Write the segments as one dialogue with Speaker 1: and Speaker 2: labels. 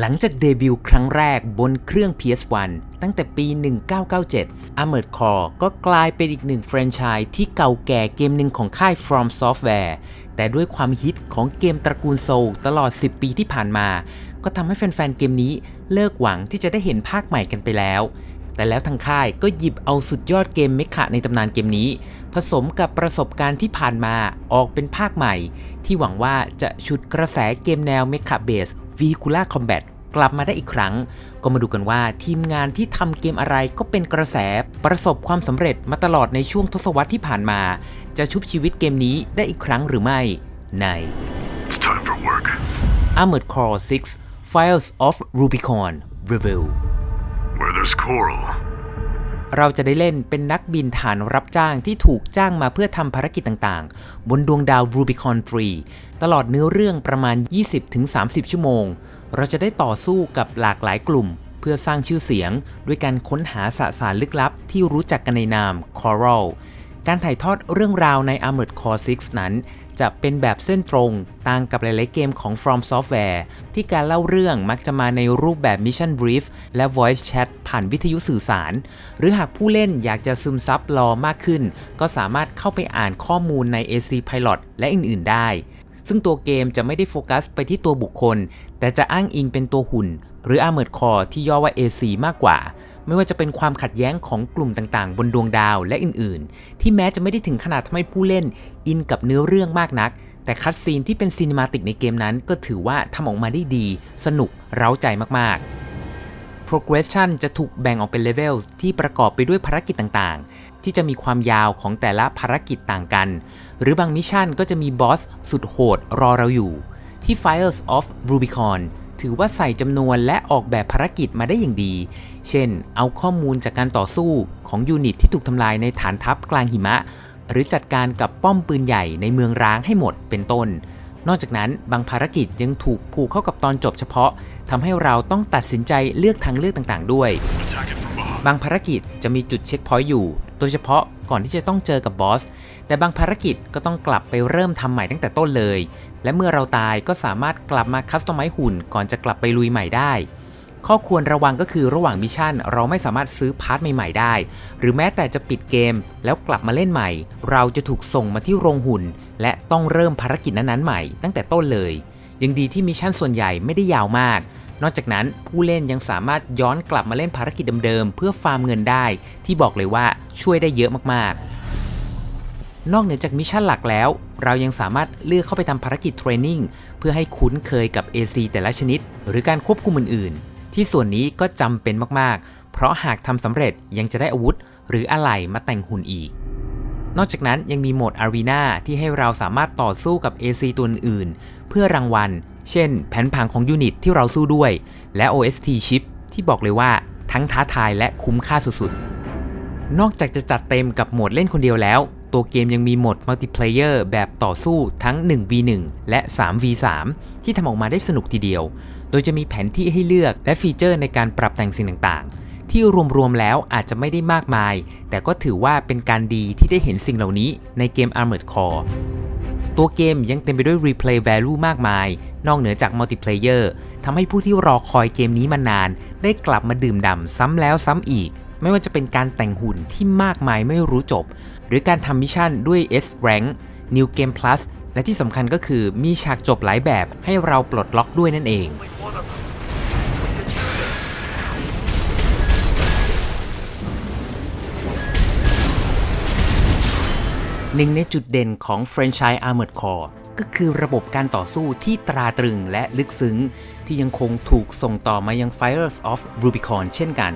Speaker 1: หลังจากเดบิวต์ครั้งแรกบนเครื่อง PS1 ตั้งแต่ปี 1997 Armored Core ก็กลายเป็นอีกหนึ่งแฟรนไชส์ที่เก่าแก่เกมหนึ่งของค่าย From Software แต่ด้วยความฮิตของเกมตระกูลโซลตลอด 10 ปีที่ผ่านมา ก็ทำให้แฟนๆ เกมนี้เลิกหวังที่จะได้เห็นภาคใหม่กันไปแล้ว แต่แล้วทางค่ายก็หยิบเอาสุดยอดเกมเมคาในตำนานเกมนี้ ผสมกับประสบการณ์ที่ผ่านมาออกเป็นภาคใหม่ ที่หวังว่าจะฉุดกระแสเกมแนวเมคาเบส Vehicular Combat กลับมาได้อีกครั้ง ก็มาดูกันว่าทีมงานที่ทำเกมอะไรก็เป็นกระแส ประสบความสำเร็จมาตลอดในช่วงทศวรรษที่ผ่านมา จะชุบชีวิตเกมนี้ได้อีกครั้งหรือไม่ ใน
Speaker 2: It's time for work.
Speaker 1: Armored Core 6 Files of Rubicon Review
Speaker 2: Where there's coral,
Speaker 1: เราจะได้เล่นเป็นนักบินฐานรับจ้างที่ถูกจ้างมาเพื่อทำภารกิจต่างๆ บนดวงดาว Rubicon 3 ตลอดเนื้อเรื่องประมาณ 20-30 ชั่วโมง เราจะได้ต่อสู้กับหลากหลายกลุ่ม เพื่อสร้างชื่อเสียง ด้วยการค้นหาสสารลึกลับ ที่รู้จักกันในนาม Coral การถ่ายทอดเรื่องราวใน Armored Core 6 นั้น จะเป็นแบบเส้นตรง ต่างกับหลายๆเกมของ From Software ที่การเล่าเรื่องมักจะมาในรูปแบบ Mission Brief และ Voice Chat ผ่านวิทยุสื่อสาร หรือหากผู้เล่นอยากจะซึมซับรอมากขึ้น ก็สามารถเข้าไปอ่านข้อมูลใน AC Pilot และอื่น ๆ ได้ ซึ่งตัวเกมจะไม่ได้โฟกัสไปที่ตัวบุคคล แต่จะอ้างอิงเป็นตัวหุ่น หรือ Armored Core ที่ย่อว่า AC มากกว่า ไม่ว่าจะเป็นความขัดแย้งของกลุ่มต่างๆ บนดวงดาวและอื่นๆ ที่แม้จะไม่ได้ถึงขนาดทำให้ผู้เล่น อินกับเนื้อเรื่องมากนัก แต่คัดซีนที่เป็นซีนิมาติกในเกมนั้น ก็ถือว่าทำออกมาได้ดี สนุกเร้าใจมากๆ progression จะถูกแบ่งออกเป็นเลเวลที่ประกอบไปด้วยภารกิจต่างๆ ที่จะมีความยาวของแต่ละภารกิจต่างกัน หรือบางมิชชั่นก็จะมีบอสสุดโหดรอเราอยู่ ที่ Fires of Rubicon ถือว่าใส่จำนวนและออกแบบภารกิจมาได้อย่างดี เช่น เอาข้อมูลจากการต่อสู้ของยูนิตที่ถูกทำลายในฐานทัพกลางหิมะ หรือจัดการกับป้อมปืนใหญ่ในเมืองร้างให้หมดเป็นต้น นอกจากนั้นบางภารกิจยังถูกผูกเข้ากับตอนจบเฉพาะทำให้เราต้องตัดสินใจเลือกทางเลือกต่างๆ ด้วย บางภารกิจจะมีจุดเช็คพอยต์อยู่ โดยเฉพาะก่อนที่จะต้องเจอกับบอส แต่บางภารกิจก็ต้องกลับไปเริ่มทำใหม่ตั้งแต่ต้นเลย และเมื่อเราตายก็สามารถกลับมาคัสตอมไมซ์หุ่นก่อนจะกลับไปลุยใหม่ได้ ข้อควรระวังก็คือระหว่างมิชชั่น เราไม่สามารถซื้อพาร์ทใหม่ๆได้ หรือแม้แต่จะปิดเกมแล้วกลับมาเล่นใหม่ เราจะถูกส่งมาที่โรงหุ่น และต้องเริ่มภารกิจนั้นๆใหม่ตั้งแต่ต้นเลย ยังดีที่มิชชั่นส่วนใหญ่ไม่ได้ยาวมาก นอกจากนั้นผู้เล่นยังสามารถย้อนกลับมาเล่นภารกิจเดิมๆ เพื่อฟาร์มเงินได้ ที่บอกเลยว่าช่วยได้เยอะมากๆ นอกเหนือจากมิชชั่นหลักแล้ว เรายังสามารถเลือกเข้าไปทำภารกิจเทรนนิ่งเพื่อให้คุ้นเคยกับ AC แต่ละชนิด หรือการควบคุมอื่นๆ ที่ส่วนนี้ก็จำเป็นมากๆ เพราะหากทำสำเร็จยังจะได้อาวุธ หรืออะไหล่มาแต่งหุ่นอีกนอกจากนั้นยังมีโหมด Arena ที่ให้เราสามารถต่อสู้กับ AC ตัวอื่น เพื่อรางวัล เช่น แผนผังของยูนิตที่เราสู้ด้วย และ OST ชิปที่บอกเลยว่าทั้งท้าทายและคุ้มค่าสุดๆ นอกจากจะจัดเต็มกับโหมดเล่นคนเดียวแล้ว ตัวเกมยังมีโหมดมัลติเพลเยอร์แบบต่อสู้ทั้ง 1v1 และ 3v3 ที่ทำออกมาได้สนุกทีเดียว โดยจะมีแผนที่ให้เลือกและฟีเจอร์ในการปรับแต่งสิ่งต่างๆ ที่รวมๆแล้วอาจจะไม่ได้มากมาย แต่ก็ถือว่าเป็นการดีที่ได้เห็นสิ่งเหล่านี้ในเกม Armored Core ตัวเกมยังเต็มไปด้วย replay value มากมาย นอกเหนือจากมัลติเพลเยอร์ทำให้ผู้ที่รอคอยเกมนี้มานาน ได้กลับมาดื่มด่ำซ้ำแล้วซ้ำอีก ไม่ว่าจะเป็นการแต่งหุ่นที่มากมายไม่รู้จบ หรือการทำมิชชั่นด้วย S Rank New Game Plus และที่สำคัญก็คือมีฉากจบหลายแบบให้เราปลดล็อกด้วยนั่นเอง หนึ่งในจุดเด่นของแฟรนไชส์ Armored Core ก็คือระบบการต่อสู้ที่ตราตรึงและลึกซึ้ง ที่ยังคงถูกส่งต่อมายัง Fires of Rubicon เช่นกัน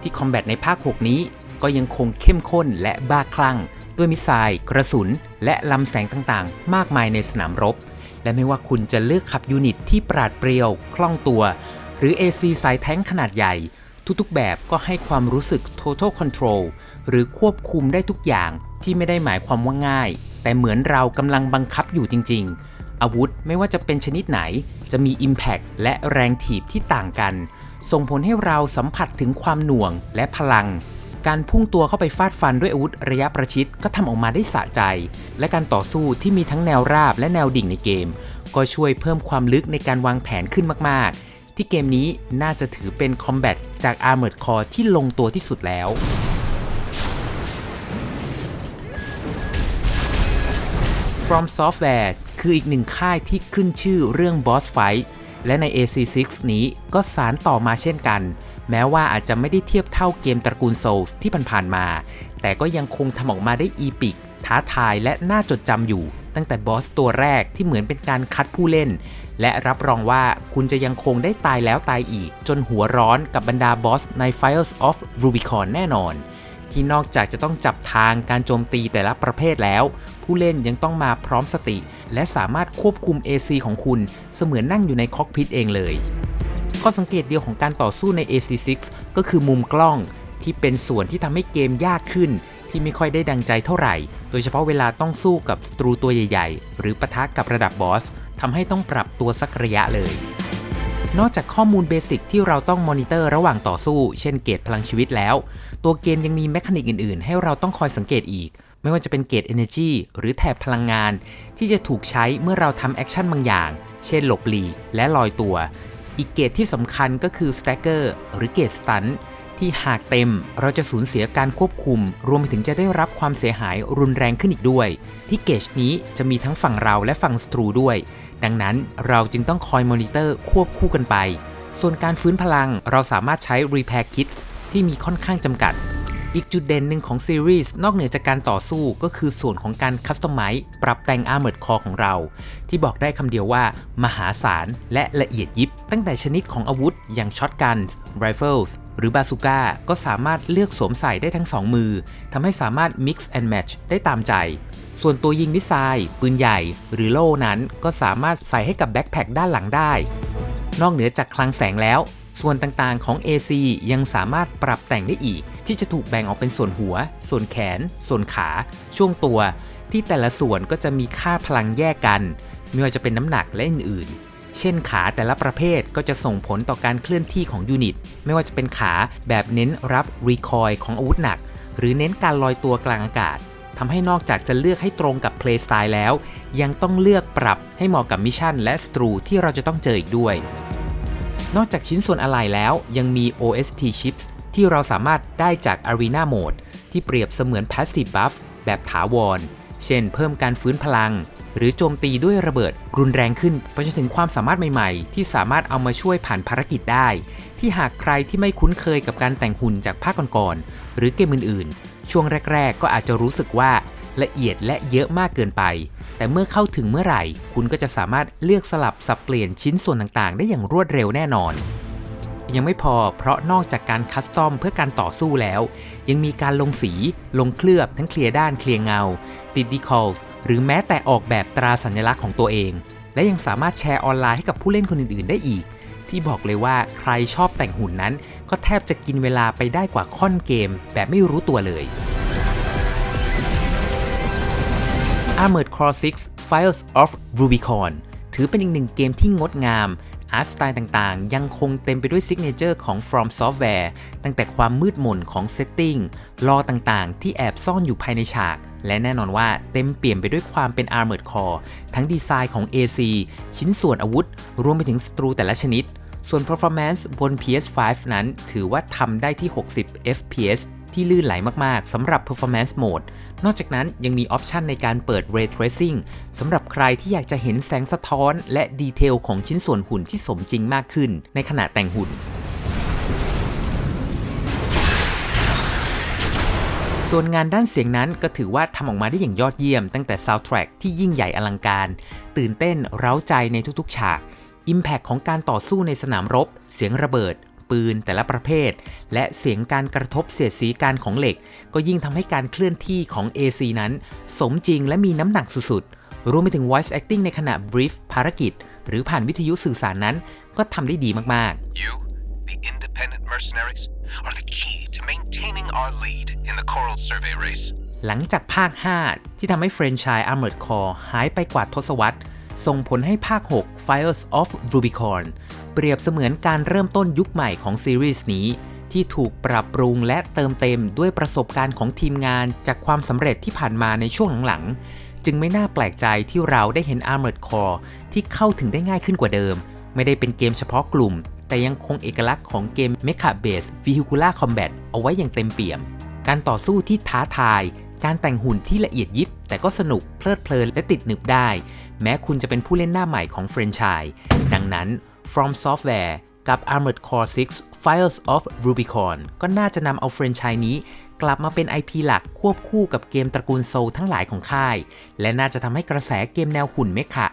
Speaker 1: ที่คอมแบทในภาค 6 นี้ก็ยังคงเข้มข้นและบ้าคลั่ง ด้วยมิสไซล์กระสุน และลำแสงต่างๆ มากมายในสนามรบ และไม่ว่าคุณจะเลือกขับยูนิตที่ปราดเปรียว คล่องตัว หรือ AC สายแท้งขนาดใหญ่ ทุกๆ แบบก็ให้ความรู้สึก total control หรือควบคุมได้ทุกอย่างที่ไม่ได้หมายความว่าง่าย แต่เหมือนเรากำลังบังคับอยู่จริง ๆ อาวุธไม่ว่าจะเป็นชนิดไหน จะมี Impact และแรงถีบที่ต่างกัน ส่งผลให้เราสัมผัสถึงความหน่วงและพลัง การพุ่งตัวเข้าไปฟาดฟันด้วยอาวุธระยะประชิดก็ทำออกมาได้สะใจ และการต่อสู้ที่มีทั้งแนวราบและแนวดิ่งในเกม ก็ช่วยเพิ่มความลึกในการวางแผนขึ้นมากๆ ที่เกมนี้น่าจะถือเป็นคอมแบทจาก Armored Core ที่ลงตัวที่สุดแล้ว From Software คืออีกหนึ่งค่ายที่ขึ้นชื่อเรื่อง Boss Fight และใน AC6 นี้ก็สารต่อมาเช่นกัน แม้ว่าอาจจะไม่ได้เทียบเท่าเกมตระกูล Souls ที่ผ่านๆมา แต่ก็ยังคงทำออกมาได้อีปิก ท้าทายและน่าจดจำอยู่ ตั้งแต่บอสตัวแรกที่เหมือนเป็นการคัดผู้เล่น และรับรองว่าคุณจะยังคงได้ตายแล้วตายอีก จนหัวร้อนกับบรรดาบอสใน Fires of Rubicon แน่นอน ที่นอกจากจะต้องจับทางการโจมตีแต่ละประเภทแล้ว ผู้เล่นยังต้องมาพร้อมสติ และสามารถควบคุม AC ของคุณเสมือนนั่งอยู่ในคอกพิทเองเลย ข้อสังเกตเดียวของการต่อสู้ใน AC6 ก็คือมุมกล้องที่เป็นส่วนที่ทำให้เกมยากขึ้นที่ไม่ค่อยได้ดังใจเท่าไหร่ โดยเฉพาะเวลาต้องสู้กับศัตรูตัวใหญ่ๆ หรือปะทะกับระดับบอสทำให้ต้องปรับตัวสักระยะเลย นอกจากข้อมูลเบสิกที่เราต้องมอนิเตอร์ระหว่างต่อสู้ เช่นเกรดพลังชีวิตแล้ว ตัวเกมยังมีแมคานิกอื่นๆ ให้เราต้องคอยสังเกตอีก ไม่ว่าจะเป็นเกรด Energy หรือแถบพลังงาน ที่จะถูกใช้เมื่อเราทำแอคชั่นบางอย่าง เช่นหลบหลีกและลอยตัว อีกเกรดที่สำคัญก็คือ Stagger หรือเกรด Stun ที่หากเต็มเราจะสูญเสียการควบคุม รวมไปถึงจะได้รับความเสียหายรุนแรงขึ้นอีกด้วย ที่เกจนี้จะมีทั้งฝั่งเราและฝั่งศัตรูด้วย ดังนั้นเราจึงต้องคอยมอนิเตอร์ควบคู่กันไป ส่วนการฟื้นพลังเราสามารถใช้ Repair Kits ที่มีค่อนข้างจำกัด อีกจุดเด่นหนึ่งของซีรีส์นอกเหนือจากการต่อสู้ก็คือส่วนของการคัสตอมไมซ์ปรับแต่ง Armored Core ของเรา ที่บอกได้คำเดียวว่า มหาศาลและละเอียดยิบ ตั้งแต่ชนิดของอาวุธ อย่างช็อตกัน Rifles หรือบาซูก้าก็สามารถเลือกสวมใส่ได้ทั้ง 2 มือทำให้สามารถ Mix and Match ได้ตามใจ ส่วนตัวยิงมิสไซล์ปืนใหญ่ หรือโล่นั้นก็สามารถใส่ให้กับแบ็คแพคด้านหลังได้ นอกเหนือจากคลังแสงแล้ว ส่วนต่างๆของ AC ยังสามารถปรับแต่งได้อีก ที่จะถูกแบ่งออกเป็นส่วนหัว ส่วนแขน ส่วนขา ช่วงตัว ที่แต่ละส่วนก็จะมีค่าพลังแยกกัน ไม่ว่าจะเป็นน้ำหนักและอื่นๆ เช่นขาแต่ละประเภทก็จะส่งผลต่อการเคลื่อนที่ของยูนิต ไม่ว่าจะเป็นขาแบบเน้นรับรีคอยของอาวุธหนัก หรือเน้นการลอยตัวกลางอากาศทำให้นอกจากจะเลือกให้ตรงกับเพลย์สไตล์แล้ว ยังต้องเลือกปรับให้เหมาะกับมิชชั่นและสตรูที่เราจะต้องเจออีกด้วย นอกจากชิ้นส่วนอะไหล่แล้วยังมี OST chips ที่เราสามารถได้จาก Arena Mode ที่เปรียบเสมือน Passive Buff แบบถาวร เช่นเพิ่มการฟื้นพลัง หรือโจมตีด้วยระเบิดรุนแรงขึ้นไปจนถึงความสามารถใหม่ๆ ที่สามารถเอามาช่วยผ่านภารกิจได้ ที่หากใครที่ไม่คุ้นเคยกับการแต่งหุ่นจากภาคก่อนๆหรือเกมอื่นๆ ช่วงแรก ๆ ก็อาจจะรู้สึกว่าละเอียดและเยอะมากเกินไป แต่เมื่อเข้าถึงเมื่อไหร่ คุณก็จะสามารถเลือกสลับสับเปลี่ยนชิ้นส่วนต่างๆ ได้อย่างรวดเร็วแน่นอน ยังไม่พอเพราะนอกจากการคัสตอมเพื่อการต่อสู้แล้ว ยังมีการลงสีลงเคลือบทั้งเคลียร์ด้านเคลียร์เงา ติดดีคอลหรือแม้แต่ออกแบบตราสัญลักษณ์ของตัวเอง และยังสามารถแชร์ออนไลน์ให้กับผู้เล่นคนอื่นๆ ได้อีก ที่บอกเลยว่าใครชอบแต่งหุ่นนั้น ก็แทบจะกินเวลาไปได้กว่าค่อนเกม แบบไม่รู้ตัวเลย Armored Core 6 Fires of Rubicon ถือเป็นอีกหนึ่งเกมที่งดงาม อาร์ตสไตล์ต่างๆ ยังคงเต็มไปด้วยซิกเนเจอร์ของ From Software ตั้งแต่ความมืดมนของเซตติ้งลอต่างๆ ที่แอบซ่อนอยู่ภายในฉาก และแน่นอนว่าเต็มเปี่ยมไปด้วยความเป็น Armored Core ทั้งดีไซน์ของ AC ชิ้นส่วนอาวุธ รวมไปถึงศัตรูแต่ละชนิด ส่วน performance บน PS5 นั้นถือว่าทำได้ที่ 60 FPS ที่ลื่นไหลมากๆสำหรับ performance mode นอกจากนั้นยังมีออปชันในการเปิด ray tracing สำหรับใครที่อยากจะเห็นแสงสะท้อน และดีเทลของชิ้นส่วนหุ่นที่สมจริงมากขึ้น ในขณะแต่งหุ่นส่วนงานด้านเสียงนั้นก็ถือว่าทำออกมาได้อย่างยอดเยี่ยม ตั้งแต่ soundtrack ที่ยิ่งใหญ่อลังการ ตื่นเต้นเร้าใจในทุกๆ ฉาก Impact ของการต่อสู้ในสนามรบ เสียงระเบิด ปืนแต่ละประเภท และเสียงการกระทบเสียดสีกันของเหล็ก ก็ยิ่งทำให้การเคลื่อนที่ของ AC นั้น สมจริงและมีน้ำหนักสุดๆ รวมไปถึง voice acting ในขณะ brief ภารกิจ หรือผ่านวิทยุสื่อสารนั้น ก็ทำได้ดีมากๆ
Speaker 3: You, the independent mercenaries, are the key to maintaining our lead in the Coral Survey race.
Speaker 1: หลังจากภาค 5 ที่ทำให้เฟรนไชส์ Armored Core หายไปกว่าทศวรรษส่งผลให้ภาค 6 Fires of Rubicon เปรียบเสมือนการเริ่มต้นยุคใหม่ของซีรีส์นี้ ที่ถูกปรับปรุงและเติมเต็มด้วยประสบการณ์ของทีมงานจากความสำเร็จที่ผ่านมาในช่วงหลังๆ จึงไม่น่าแปลกใจที่เราได้เห็น Armored Core ที่เข้าถึงได้ง่ายขึ้นกว่าเดิม ไม่ได้เป็นเกมเฉพาะกลุ่ม แต่ยังคงเอกลักษณ์ของเกม Mecha Based Vehicular Combat เอาไว้อย่างเต็มเปี่ยม การต่อสู้ที่ท้าทาย การแต่งหุ่นที่ละเอียดยิบ แต่ก็สนุกเพลิดเพลินและติดหนึบได้ แม้คุณจะเป็นผู้เล่นหน้าใหม่ของแฟรนไชส์ดังนั้น From Software กับ Armored Core 6 Fires of Rubicon ก็น่าจะนำเอาแฟรนไชส์นี้ กลับมาเป็น IP หลักควบคู่กับเกมตระกูลโซลทั้งหลายของค่าย และน่าจะทำให้กระแสเกมแนวหุ่นเมคะ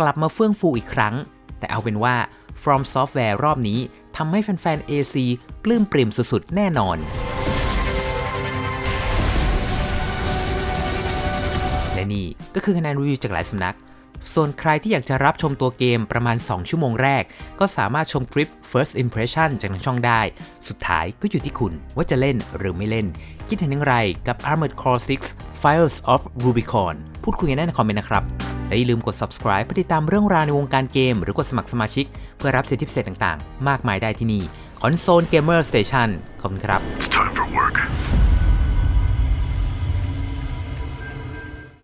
Speaker 1: กลับมาเฟื่องฟูอีกครั้ง แต่เอาเป็นว่า From Software รอบนี้ทำให้แฟนๆ AC ปลื้มปริ่มสุดๆ แน่นอน และนี่ก็คือคะแนนรีวิวจากหลายสำนัก ส่วนใครที่อยากจะรับชมตัวเกมประมาณ 2 ชั่วโมงแรก ก็สามารถชมคลิป First Impression จากทางช่องได้ สุดท้ายก็อยู่ที่คุณว่าจะเล่นหรือไม่เล่น คิดเห็นอย่างไรกับ Armored Core 6 Fires of Rubicon พูดคุยกันได้ในคอมเมนต์นะครับ และอย่าลืมกด subscribe เพื่อติดตามเรื่องราวในวงการเกม หรือกดสมัครสมาชิก เพื่อรับสิทธิพิเศษต่างๆ มากมายได้ที่นี่ Console Gamer Station ขอบคุณครับ